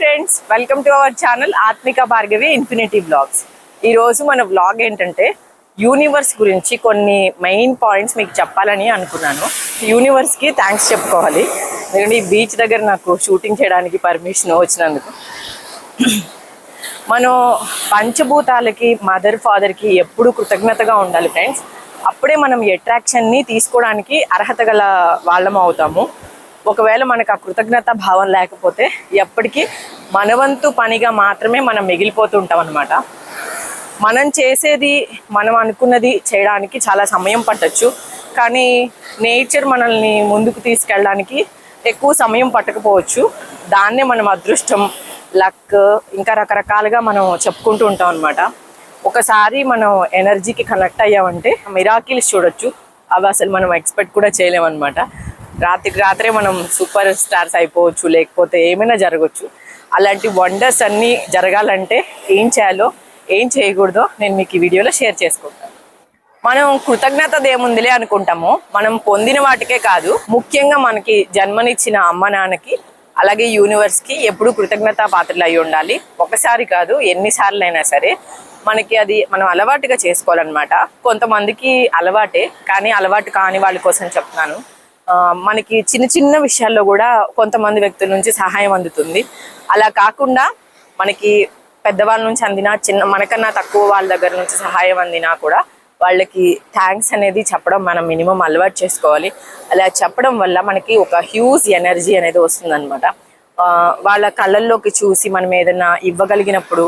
Friends welcome to our channel Atmika Bhargavi infinity blogs ఈరోజు మన blog ఏంటంటే universe గురించి కొన్ని మెయిన్ పాయింట్స్ మీకు చెప్పాలని అనుకున్నాను. యూనివర్స్కి థ్యాంక్స్ చెప్పుకోవాలి. ఎందుకంటే ఈ బీచ్ దగ్గర నాకు షూటింగ్ చేయడానికి పర్మిషన్ వచ్చినందుకు. మనం పంచభూతాలకి మదర్ ఫాదర్కి ఎప్పుడు కృతజ్ఞతగా ఉండాలి ఫ్రెండ్స్ అప్పుడే మనం అట్రాక్షన్ని తీసుకోవడానికి అర్హత గల వాళ్ళం అవుతాము. ఒకవేళ మనకు ఆ కృతజ్ఞత భావం లేకపోతే ఎప్పటికీ మనవంతు పనిగా మాత్రమే మనం మిగిలిపోతుంటాం అనమాట మనం చేసేది మనం అనుకున్నది చేయడానికి చాలా సమయం పట్టచ్చు. కానీ నేచర్ మనల్ని ముందుకు తీసుకెళ్ళడానికి ఎక్కువ సమయం పట్టకపోవచ్చు. దాన్నే మనం అదృష్టం లక్ ఇంకా రకరకాలుగా మనం చెప్పుకుంటూ ఉంటాం అనమాట ఒకసారి మనం ఎనర్జీకి కనెక్ట్ అయ్యామంటే మిరాకిల్స్ చూడొచ్చు. అవి అసలు మనం ఎక్స్పెక్ట్ కూడా చేయలేమన్నమాట. రాత్రికి రాత్రే మనం సూపర్ స్టార్స్ అయిపోవచ్చు లేకపోతే ఏమైనా జరగవచ్చు అలాంటి వండర్స్ అన్నీ జరగాలంటే ఏం చేయాలో ఏం చేయకూడదో నేను మీకు ఈ వీడియోలో షేర్ చేసుకుంటాను. మనం కృతజ్ఞత ఏముందిలే అనుకుంటాము. మనం పొందిన వాటికే కాదు ముఖ్యంగా మనకి జన్మనిచ్చిన అమ్మ నాన్నకి అలాగే యూనివర్స్కి ఎప్పుడు కృతజ్ఞత పాత్రలు అయి ఉండాలి. ఒకసారి కాదు ఎన్నిసార్లు అయినా సరే మనకి అది మనం అలవాటుగా చేసుకోవాలన్నమాట. కొంతమందికి అలవాటే కానీ అలవాటు కాని వాళ్ళ కోసం చెప్తున్నాను. మనకి చిన్న చిన్న విషయాల్లో కూడా కొంతమంది వ్యక్తుల నుంచి సహాయం అందుతుంది. అలా కాకుండా మనకి పెద్దవాళ్ళ నుంచి అందిన చిన్న మనకన్నా తక్కువ వాళ్ళ దగ్గర నుంచి సహాయం అందినా కూడా వాళ్ళకి థ్యాంక్స్ అనేది చెప్పడం మనం మినిమం అలవాటు చేసుకోవాలి. అలా చెప్పడం వల్ల మనకి ఒక హ్యూజ్ ఎనర్జీ అనేది వస్తుందన్నమాట. వాళ్ళ కళ్ళల్లోకి చూసి మనం ఏదైనా ఇవ్వగలిగినప్పుడు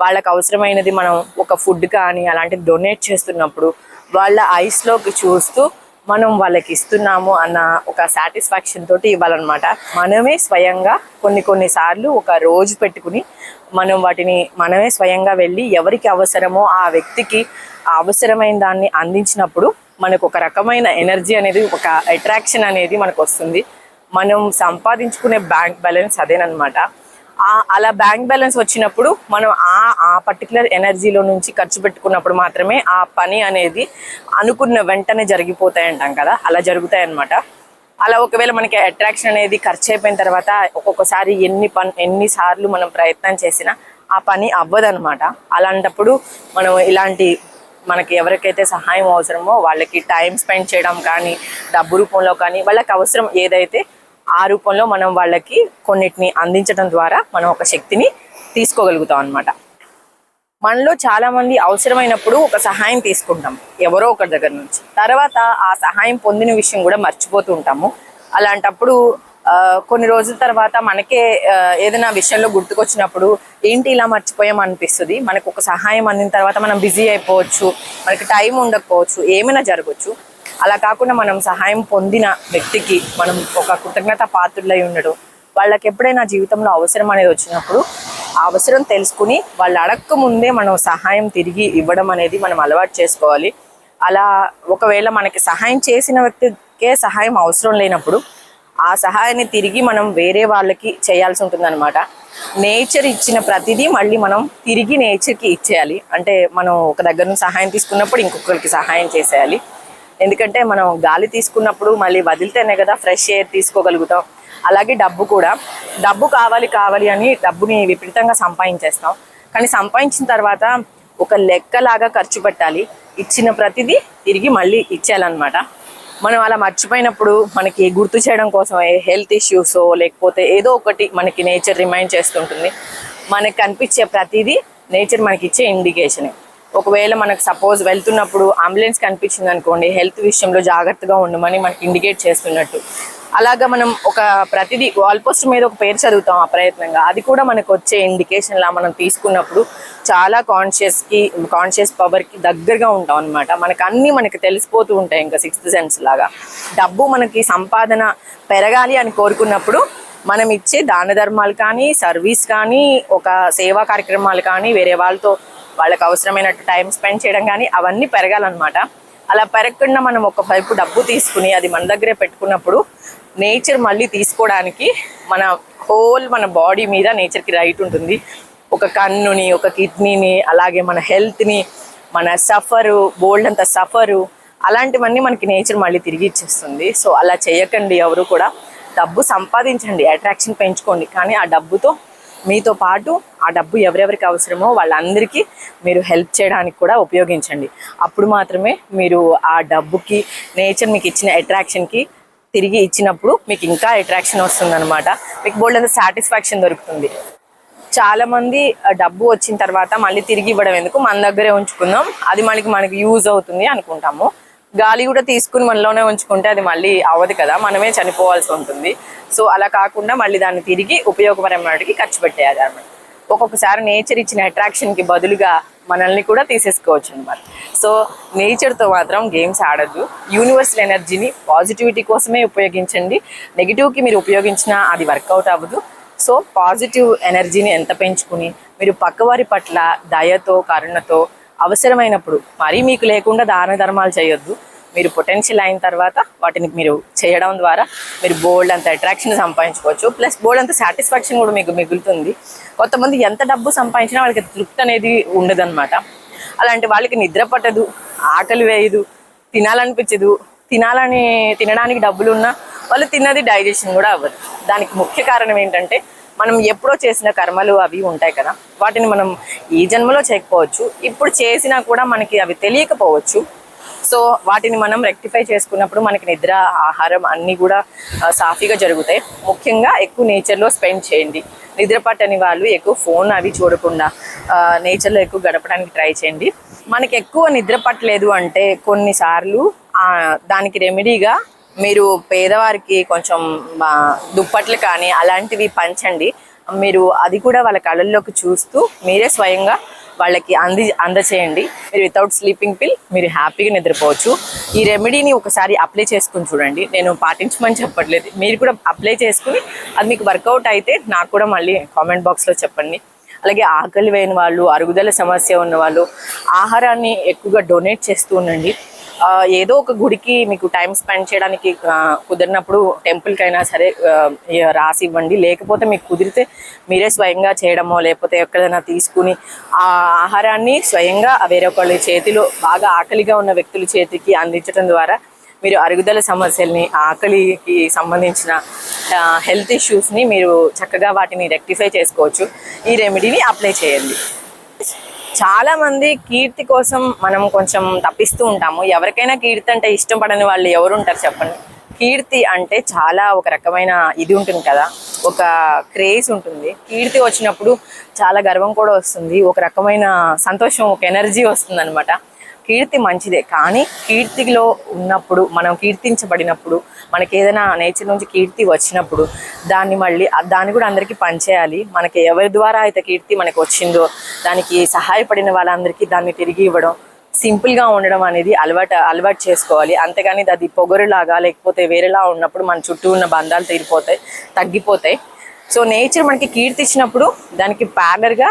వాళ్ళకి అవసరమైనది మనం ఒక ఫుడ్ కానీ అలాంటివి డొనేట్ చేస్తున్నప్పుడు వాళ్ళ ఐస్లోకి చూస్తూ మనం వాళ్ళకి ఇస్తున్నాము అన్న ఒక సాటిస్ఫాక్షన్ తోటి ఇవ్వాలన్నమాట. మనమే స్వయంగా కొన్ని కొన్ని సార్లు ఒక రోజు పెట్టుకుని మనం వాటిని మనమే స్వయంగా వెళ్ళి ఎవరికి అవసరమో ఆ వ్యక్తికి అవసరమైన దాన్ని అందించినప్పుడు మనకు ఒక రకమైన ఎనర్జీ అనేది ఒక అట్రాక్షన్ అనేది మనకు వస్తుంది. మనం సంపాదించుకునే బ్యాంక్ బ్యాలెన్స్ అదేనమాట అలా బ్యాంక్ బ్యాలెన్స్ వచ్చినప్పుడు మనం ఆ ఆ పర్టికులర్ ఎనర్జీలో నుంచి ఖర్చు పెట్టుకున్నప్పుడు మాత్రమే ఆ పని అనేది అనుకున్న వెంటనే జరిగిపోతాయి అంటాం కదా? అలా జరుగుతాయి అన్నమాట అలా ఒకవేళ మనకి అట్రాక్షన్ అనేది ఖర్చు అయిపోయిన తర్వాత ఒక్కొక్కసారి ఎన్ని పని ఎన్నిసార్లు మనం ప్రయత్నం చేసినా ఆ పని అవ్వదనమాట అలాంటప్పుడు మనం ఇలాంటి మనకి ఎవరికైతే సహాయం అవసరమో వాళ్ళకి టైం స్పెండ్ చేయడం కానీ డబ్బు రూపంలో కానీ వాళ్ళకి అవసరం ఏదైతే ఆ రూపంలో మనం వాళ్ళకి కొన్నిటిని అందించడం ద్వారా మనం ఒక శక్తిని తీసుకోగలుగుతాం అనమాట మనలో చాలా మంది అవసరమైనప్పుడు ఒక సహాయం తీసుకుంటాం ఎవరో ఒకరి దగ్గర నుంచి. తర్వాత ఆ సహాయం పొందిన విషయం కూడా మర్చిపోతూ ఉంటాము. అలాంటప్పుడు కొన్ని రోజుల తర్వాత మనకే ఏదైనా విషయంలో గుర్తుకొచ్చినప్పుడు ఏంటి ఇలా మర్చిపోయాం అనిపిస్తుంది. మనకు ఒక సహాయం అందిన తర్వాత మనం బిజీ అయిపోవచ్చు మనకి టైం ఉండకపోవచ్చు ఏమైనా జరగవచ్చు అలా కాకుండా మనం సహాయం పొందిన వ్యక్తికి మనం ఒక కృతజ్ఞత పాత్రులై ఉండడం వాళ్ళకి ఎప్పుడైనా జీవితంలో అవసరం అనేది వచ్చినప్పుడు అవసరం తెలుసుకుని వాళ్ళు అడక్క ముందే మనం సహాయం తిరిగి ఇవ్వడం అనేది మనం అలవాటు చేసుకోవాలి. అలా ఒకవేళ మనకి సహాయం చేసిన వ్యక్తికే సహాయం అవసరం లేనప్పుడు ఆ సహాయాన్ని తిరిగి మనం వేరే వాళ్ళకి చేయాల్సి ఉంటుంది అనమాట నేచర్ ఇచ్చిన ప్రతిదీ మళ్ళీ మనం తిరిగి నేచర్కి ఇచ్చేయాలి. అంటే మనం ఒక దగ్గర నుంచి సహాయం తీసుకున్నప్పుడు ఇంకొకరికి సహాయం చేసేయాలి. ఎందుకంటే మనం గాలి తీసుకున్నప్పుడు మళ్ళీ వదిలితేనే కదా ఫ్రెష్ ఎయిర్ తీసుకోగలుగుతాం. అలాగే డబ్బు కూడా. డబ్బు కావాలి కావాలి అని డబ్బుని విపరీతంగా సంపాదించేస్తాం. కానీ సంపాదించిన తర్వాత ఒక లెక్కలాగా ఖర్చు పెట్టాలి. ఇచ్చిన ప్రతిదీ తిరిగి మళ్ళీ ఇచ్చేయాలన్నమాట. మనం అలా మర్చిపోయినప్పుడు మనకి గుర్తు చేయడం కోసం హెల్త్ ఇష్యూస్ లేకపోతే ఏదో ఒకటి మనకి నేచర్ రిమైండ్ చేస్తుంటుంది. మనకు కనిపించే ప్రతిదీ నేచర్ మనకి ఇచ్చే ఇండికేషనే. ఒకవేళ మనకు సపోజ్ వెళ్తున్నప్పుడు అంబులెన్స్ కనిపించింది అనుకోండి హెల్త్ విషయంలో జాగ్రత్తగా ఉండమని మనకి ఇండికేట్ చేస్తున్నట్టు. అలాగా మనం ఒక ప్రతిదీ వాల్ పోస్ట్ మీద ఒక పేరు చదువుతాం అప్రయత్నంగా అది కూడా మనకు వచ్చే ఇండికేషన్ లా మనం తీసుకున్నప్పుడు చాలా కాన్షియస్కి కాన్షియస్ పవర్కి దగ్గరగా ఉంటాం అనమాట మనకు అన్ని మనకు తెలిసిపోతూ ఉంటాయి ఇంకా సిక్స్త్ సెన్స్ లాగా. డబ్బు మనకి సంపాదన పెరగాలి అని కోరుకున్నప్పుడు మనం ఇచ్చే దాన ధర్మాలు కానీ సర్వీస్ కానీ ఒక సేవా కార్యక్రమాలు కానీ వేరే వాళ్ళతో వాళ్ళకి అవసరమైనట్టు టైం స్పెండ్ చేయడం కానీ అవన్నీ పెరగాలన్నమాట. అలా పెరగకుండా మనం ఒక వైపు డబ్బు తీసుకుని అది మన దగ్గరే పెట్టుకున్నప్పుడు నేచర్ మళ్ళీ తీసుకోవడానికి మన హోల్ మన బాడీ మీద నేచర్కి రైట్ ఉంటుంది. ఒక కన్నుని ఒక కిడ్నీని అలాగే మన హెల్త్ని మన సఫరు బోల్డ్ అంత సఫరు అలాంటివన్నీ మనకి నేచర్ మళ్ళీ తిరిగి ఇచ్చేస్తుంది. సో అలా చేయకండి ఎవరు కూడా. డబ్బు సంపాదించండి అట్రాక్షన్ పెంచుకోండి. కానీ ఆ డబ్బుతో మీతో పాటు ఆ డబ్బు ఎవరెవరికి అవసరమో వాళ్ళందరికీ మీరు హెల్ప్ చేయడానికి కూడా ఉపయోగించండి. అప్పుడు మాత్రమే మీరు ఆ డబ్బుకి నేచర్ మీకు ఇచ్చిన అట్రాక్షన్కి తిరిగి ఇచ్చినప్పుడు మీకు ఇంకా అట్రాక్షన్ వస్తుందన్నమాట. మీకు బోల్డ్ అంత సాటిస్ఫాక్షన్ దొరుకుతుంది. చాలామంది ఆ, డబ్బు వచ్చిన తర్వాత మళ్ళీ తిరిగి ఇవ్వడం ఎందుకు? మన దగ్గరే ఉంచుకుందాం. అది మనకి మనకి యూజ్ అవుతుంది అనుకుంటాము. గాలి కూడా తీసుకుని మనలోనే ఉంచుకుంటే అది మళ్ళీ అవ్వదు కదా మనమే చనిపోవాల్సి ఉంటుంది. సో అలా కాకుండా మళ్ళీ దాన్ని తిరిగి ఉపయోగపరమైన వాటికి ఖర్చు పెట్టేయాలి అన్నమాట ఒక్కొక్కసారి నేచర్ ఇచ్చిన అట్రాక్షన్కి బదులుగా మనల్ని కూడా తీసేసుకోవచ్చు అనమాట సో నేచర్తో మాత్రం గేమ్స్ ఆడద్దు. యూనివర్సల్ ఎనర్జీని పాజిటివిటీ కోసమే ఉపయోగించండి. నెగిటివ్కి మీరు ఉపయోగించినా అది వర్కౌట్ అవ్వదు. సో పాజిటివ్ ఎనర్జీని ఎంత పెంచుకుని మీరు పక్కవారి పట్ల దయతో కరుణతో అవసరమైనప్పుడు మరీ మీకు లేకుండా దాన ధర్మాలు చేయొద్దు. మీరు పొటెన్షియల్ అయిన తర్వాత వాటిని మీరు చేయడం ద్వారా మీరు బోల్డ్ అంత అట్రాక్షన్ సంపాదించుకోవచ్చు. ప్లస్ బోల్డ్ అంత సాటిస్ఫాక్షన్ కూడా మీకు మిగులుతుంది. కొంతమంది ఎంత డబ్బు సంపాదించినా వాళ్ళకి తృప్తి అనేది ఉండదన్నమాట. అలాంటి వాళ్ళకి నిద్ర పట్టదు ఆకలి వేయదు తినాలనిపించదు. తినాలని తినడానికి డబ్బులు ఉన్నా వాళ్ళు తిన్నది డైజెషన్ కూడా అవ్వదు. దానికి ముఖ్య కారణం ఏంటంటే మనం ఎప్పుడో చేసిన కర్మలు అవి ఉంటాయి కదా. వాటిని మనం ఈ జన్మలో చేయకపోవచ్చు ఇప్పుడు చేసినా కూడా మనకి అవి తెలియకపోవచ్చు. సో వాటిని మనం రెక్టిఫై చేసుకున్నప్పుడు మనకి నిద్ర ఆహారం అన్నీ కూడా సాఫీగా జరుగుతాయి. ముఖ్యంగా ఎక్కువ నేచర్లో స్పెండ్ చేయండి. నిద్ర పట్టని వాళ్ళు ఎక్కువ ఫోన్ అవి చూడకుండా నేచర్లో ఎక్కువ గడపడానికి ట్రై చేయండి. మనకి ఎక్కువ నిద్ర పట్టలేదు అంటే కొన్నిసార్లు దానికి రెమెడీగా మీరు పేదవారికి కొంచెం దుప్పట్లు కానీ అలాంటివి పంచండి. మీరు అది కూడా వాళ్ళ కళ్ళల్లోకి చూస్తూ మీరే స్వయంగా వాళ్ళకి అంది అందచేయండి. మీరు వితౌట్ స్లీపింగ్ పిల్ మీరు హ్యాపీగా నిద్రపోవచ్చు. ఈ రెమెడీని ఒకసారి అప్లై చేసుకుని చూడండి. నేను పాటించమని చెప్పట్లేదు. మీరు కూడా అప్లై చేసుకుని అది మీకు వర్కౌట్ అయితే నాకు కూడా మళ్ళీ కామెంట్ బాక్స్లో చెప్పండి. అలాగే ఆకలి వేయని వాళ్ళు అరుగుదల సమస్య ఉన్న వాళ్ళు ఆహారాన్ని ఎక్కువగా డొనేట్ చేస్తూ ఉండండి. ఏదో ఒక గుడికి మీకు టైం స్పెండ్ చేయడానికి కుదిరినప్పుడు టెంపుల్కి అయినా సరే రాసి ఇవ్వండి. లేకపోతే మీకు కుదిరితే మీరే స్వయంగా చేయడమో లేకపోతే ఎక్కడైనా తీసుకుని ఆ ఆహారాన్ని స్వయంగా వేరొకళ్ళ చేతిలో బాగా ఆకలిగా ఉన్న వ్యక్తుల చేతికి అందించడం ద్వారా మీరు అరుగుదల సమస్యల్ని ఆకలికి సంబంధించిన హెల్త్ ఇష్యూస్ని మీరు చక్కగా వాటిని రెక్టిఫై చేసుకోవచ్చు. ఈ రెమెడీని అప్లై చేయండి. చాలా మంది కీర్తి కోసం మనం కొంచెం తప్పిస్తూ ఉంటాము. ఎవరికైనా కీర్తి అంటే ఇష్టం పడని వాళ్ళు ఎవరు ఉంటారు చెప్పండి? కీర్తి అంటే చాలా ఒక రకమైన ఇది ఉంటుంది కదా ఒక క్రేజ్ ఉంటుంది. కీర్తి వచ్చినప్పుడు చాలా గర్వం కూడా వస్తుంది. ఒక రకమైన సంతోషం ఒక ఎనర్జీ వస్తుంది కీర్తి మంచిదే. కానీ కీర్తిలో ఉన్నప్పుడు మనం కీర్తించబడినప్పుడు మనకి ఏదైనా నేచర్ నుంచి కీర్తి వచ్చినప్పుడు దాన్ని మళ్ళీ దాన్ని కూడా అందరికీ పనిచేయాలి. మనకి ఎవరి ద్వారా అయితే కీర్తి మనకు వచ్చిందో దానికి సహాయపడిన వాళ్ళందరికీ దాన్ని తిరిగి ఇవ్వడం సింపుల్గా ఉండడం అనేది అలవాటు అలవాటు చేసుకోవాలి. అంతేగాని అది పొగరులాగా లేకపోతే వేరేలా ఉన్నప్పుడు మన చుట్టూ ఉన్న బంధాలు తీరిపోతాయి తగ్గిపోతాయి. సో నేచర్ మనకి కీర్తి ఇచ్చినప్పుడు దానికి ప్యారలర్గా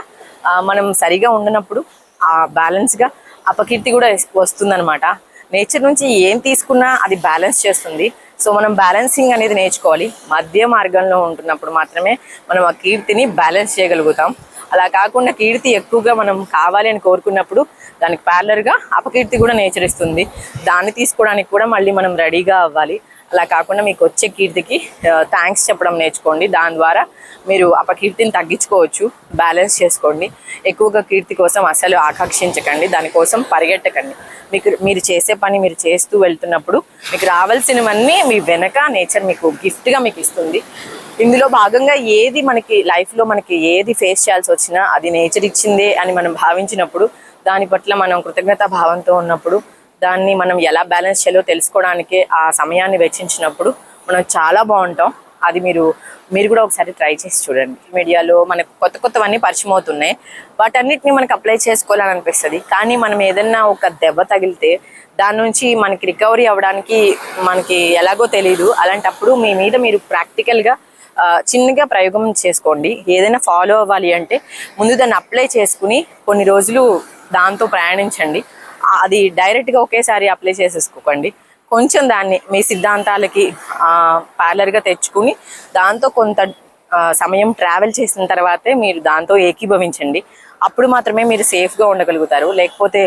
మనం సరిగా ఉండనప్పుడు ఆ బ్యాలెన్స్గా అపకీర్తి కూడా వస్తుందన్నమాట. నేచర్ నుంచి ఏం తీసుకున్నా అది బ్యాలెన్స్ చేస్తుంది. సో మనం బ్యాలెన్సింగ్ అనేది నేర్చుకోవాలి. మధ్య మార్గంలో ఉంటున్నప్పుడు మాత్రమే మనం ఆ కీర్తిని బ్యాలెన్స్ చేయగలుగుతాం. అలా కాకుండా కీర్తి ఎక్కువగా మనం కావాలి అని కోరుకున్నప్పుడు దానికి ప్యారలర్గా అపకీర్తి కూడా నేచర్ ఇస్తుంది దాన్ని తీసుకోవడానికి కూడా మళ్ళీ మనం రెడీగా అవ్వాలి. అలా కాకుండా మీకు వచ్చే కీర్తికి థ్యాంక్స్ చెప్పడం నేర్చుకోండి. దాని ద్వారా మీరు అపకీర్తిని తగ్గించుకోవచ్చు. బ్యాలెన్స్ చేసుకోండి. ఎక్కువగా కీర్తి కోసం అసలు ఆకాంక్షించకండి. దానికోసం పరిగెట్టకండి. మీకు మీరు చేసే పని మీరు చేస్తూ వెళ్తున్నప్పుడు మీకు రావాల్సినవన్నీ మీ వెనక నేచర్ మీకు గిఫ్ట్గా మీకు ఇస్తుంది. ఇందులో భాగంగా ఏది మనకి లైఫ్లో మనకి ఏది ఫేస్ చేయాల్సి వచ్చినా అది నేచర్ ఇచ్చిందే అని మనం భావించినప్పుడు దాని పట్ల మనం కృతజ్ఞత భావంతో ఉన్నప్పుడు దాన్ని మనం ఎలా బ్యాలెన్స్ చేయాలో తెలుసుకోవడానికి ఆ సమయాన్ని వెచ్చించినప్పుడు మనం చాలా బాగుంటాం. అది మీరు మీరు కూడా ఒకసారి ట్రై చేసి చూడండి. మీడియాలో మనకు కొత్త కొత్తవన్నీ పరిచయం అవుతున్నాయి. వాటన్నిటిని మనకు అప్లై చేసుకోవాలని అనిపిస్తుంది. కానీ మనం ఏదన్నా ఒక దెబ్బ తగిలితే దాని నుంచి మనకి రికవరీ అవ్వడానికి మనకి ఎలాగో తెలియదు అలాంటప్పుడు మీ మీద మీరు ప్రాక్టికల్గా చిన్నగా ప్రయోగం చేసుకోండి. ఏదైనా ఫాలో అవ్వాలి అంటే ముందు దాన్ని అప్లై చేసుకుని కొన్ని రోజులు దాంతో ప్రయాణించండి. అది డైరెక్ట్గా ఒకేసారి అప్లై చేసేసుకోకండి. కొంచెం దాన్ని మీ సిద్ధాంతాలకి పార్లర్గా తెచ్చుకుని దాంతో కొంత సమయం ట్రావెల్ చేసిన తర్వాతే మీరు దాంతో ఏకీభవించండి. అప్పుడు మాత్రమే మీరు సేఫ్గా ఉండగలుగుతారు. లేకపోతే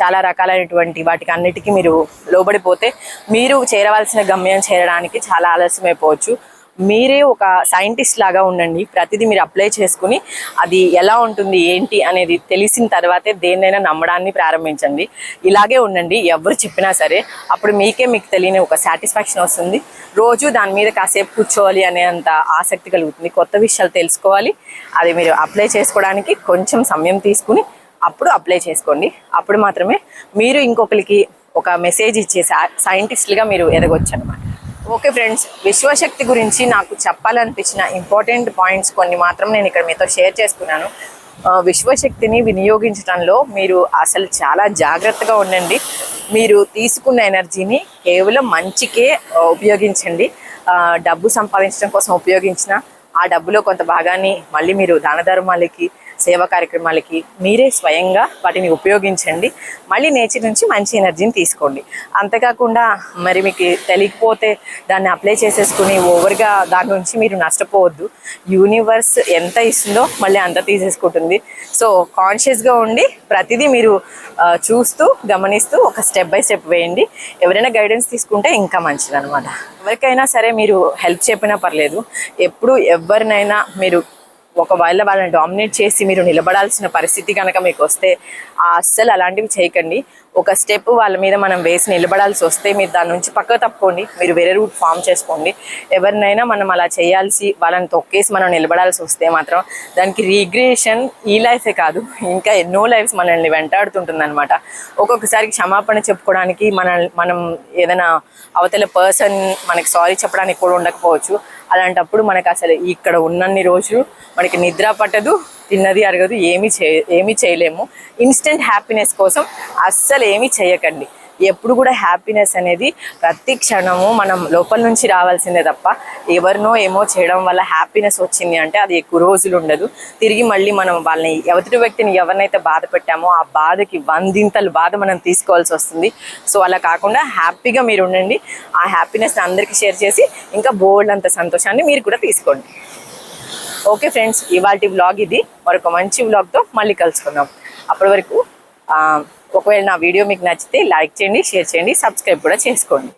చాలా రకాలైనటువంటి వాటికి అన్నిటికీ మీరు లోబడిపోతే మీరు చేరవలసిన గమ్యం చేరడానికి చాలా ఆలస్యం అయిపోవచ్చు మీరే ఒక సైంటిస్ట్ లాగా ఉండండి ప్రతిదీ మీరు అప్లై చేసుకుని అది ఎలా ఉంటుంది ఏంటి అనేది తెలిసిన తర్వాతే దేన్నైనా నమ్మడాన్ని ప్రారంభించండి. ఇలాగే ఉండండి ఎవరు చెప్పినా సరే అప్పుడు మీకే మీకు తెలియని ఒక సాటిస్ఫాక్షన్ వస్తుంది. రోజు దాని మీద కాసేపు కూర్చోవాలి అనేంత ఆసక్తి కలుగుతుంది. కొత్త విషయాలు తెలుసుకోవాలి అది మీరు అప్లై చేసుకోవడానికి కొంచెం సమయం తీసుకుని అప్పుడు అప్లై చేసుకోండి. అప్పుడు మాత్రమే మీరు ఇంకొకరికి ఒక మెసేజ్ ఇచ్చే సైంటిస్ట్లుగా మీరు ఎదగొచ్చు అనమాట ఓకే ఫ్రెండ్స్ విశ్వశక్తి గురించి నాకు చెప్పాలనిపించిన ఇంపార్టెంట్ పాయింట్స్ కొన్ని మాత్రం నేను ఇక్కడ మీతో షేర్ చేసుకున్నాను. విశ్వశక్తిని వినియోగించడంలో మీరు అసలు చాలా జాగ్రత్తగా ఉండండి. మీరు తీసుకున్న ఎనర్జీని కేవలం మంచికే ఉపయోగించండి. డబ్బు సంపాదించడం కోసం ఉపయోగించిన ఆ డబ్బులో కొంత భాగాన్ని మళ్ళీ మీరు దాన ధర్మాలకి సేవా కార్యక్రమాలకి మీరే స్వయంగా వాటిని ఉపయోగించండి. మళ్ళీ నేచర్ నుంచి మంచి ఎనర్జీని తీసుకోండి. అంతేకాకుండా మరి మీకు తెలియకపోతే దాన్ని అప్లై చేసేసుకుని ఓవర్గా దాని నుంచి మీరు నష్టపోవద్దు. యూనివర్స్ ఎంత ఇస్తుందో మళ్ళీ అంత తీసేసుకుంటుంది. సో కాన్షియస్గా ఉండి ప్రతిదీ మీరు చూస్తూ గమనిస్తూ ఒక స్టెప్ బై స్టెప్ వేయండి. ఎవరైనా గైడెన్స్ తీసుకుంటే ఇంకా మంచిది అనమాట ఎవరికైనా సరే మీరు హెల్ప్ చెప్పినా పర్లేదు. ఎప్పుడు ఎవరినైనా మీరు ఒకవేళ వాళ్ళని డామినేట్ చేసి మీరు నిలబడాల్సిన పరిస్థితి కనుక మీకు వస్తే అస్సలు అలాంటివి చేయకండి. ఒక స్టెప్ వాళ్ళ మీద మనం వేసి నిలబడాల్సి వస్తే మీరు దాని నుంచి పక్క తప్పుకోండి. మీరు వేరే రూట్ ఫామ్ చేసుకోండి. ఎవరినైనా మనం అలా చేయాల్సి వాళ్ళని తొక్కేసి మనం నిలబడాల్సి వస్తే మాత్రం దానికి రీగ్రేషన్ ఈ లైఫే కాదు. ఇంకా ఎన్నో లైఫ్స్ మనల్ని వెంటాడుతుంటుంది అనమాట ఒక్కొక్కసారి క్షమాపణ చెప్పుకోవడానికి మన మనం ఏదైనా అవతల పర్సన్ మనకి సారీ చెప్పడానికి కూడా ఉండకపోవచ్చు. అలాంటప్పుడు మనకు అసలు ఇక్కడ ఉన్నన్ని రోజులు మనకి నిద్ర పట్టదు. తిన్నది అరగదు ఏమీ చే ఏమీ చేయలేము. ఇన్స్టెంట్ హ్యాపీనెస్ కోసం అస్సలు ఏమీ చేయకండి. ఎప్పుడు కూడా హ్యాపీనెస్ అనేది ప్రతి క్షణము మనం లోపల నుంచి రావాల్సిందే తప్ప ఎవరినో ఏమో చేయడం వల్ల హ్యాపీనెస్ వచ్చింది అంటే అది ఎక్కువ రోజులు ఉండదు. తిరిగి మళ్ళీ మనం వాళ్ళని ఎవరి వ్యక్తిని ఎవరినైతే బాధ పెట్టామో ఆ బాధకి వందింతలు బాధ మనం తీసుకోవాల్సి వస్తుంది. సో అలా కాకుండా హ్యాపీగా మీరు ఉండండి. ఆ హ్యాపీనెస్ని అందరికీ షేర్ చేసి ఇంకా బోల్డ్ అంత సంతోషాన్ని మీరు కూడా తీసుకోండి. ఓకే ఫ్రెండ్స్ ఇవాళ వ్లాగ్ ఇది. మరొక మంచి వ్లాగ్తో మళ్ళీ కలుసుకుందాం. అప్పటి వరకు ఒకవేళ నా వీడియో మీకు నచ్చితే లైక్ చేయండి షేర్ చేయండి సబ్స్క్రైబ్ కూడా చేసుకోండి.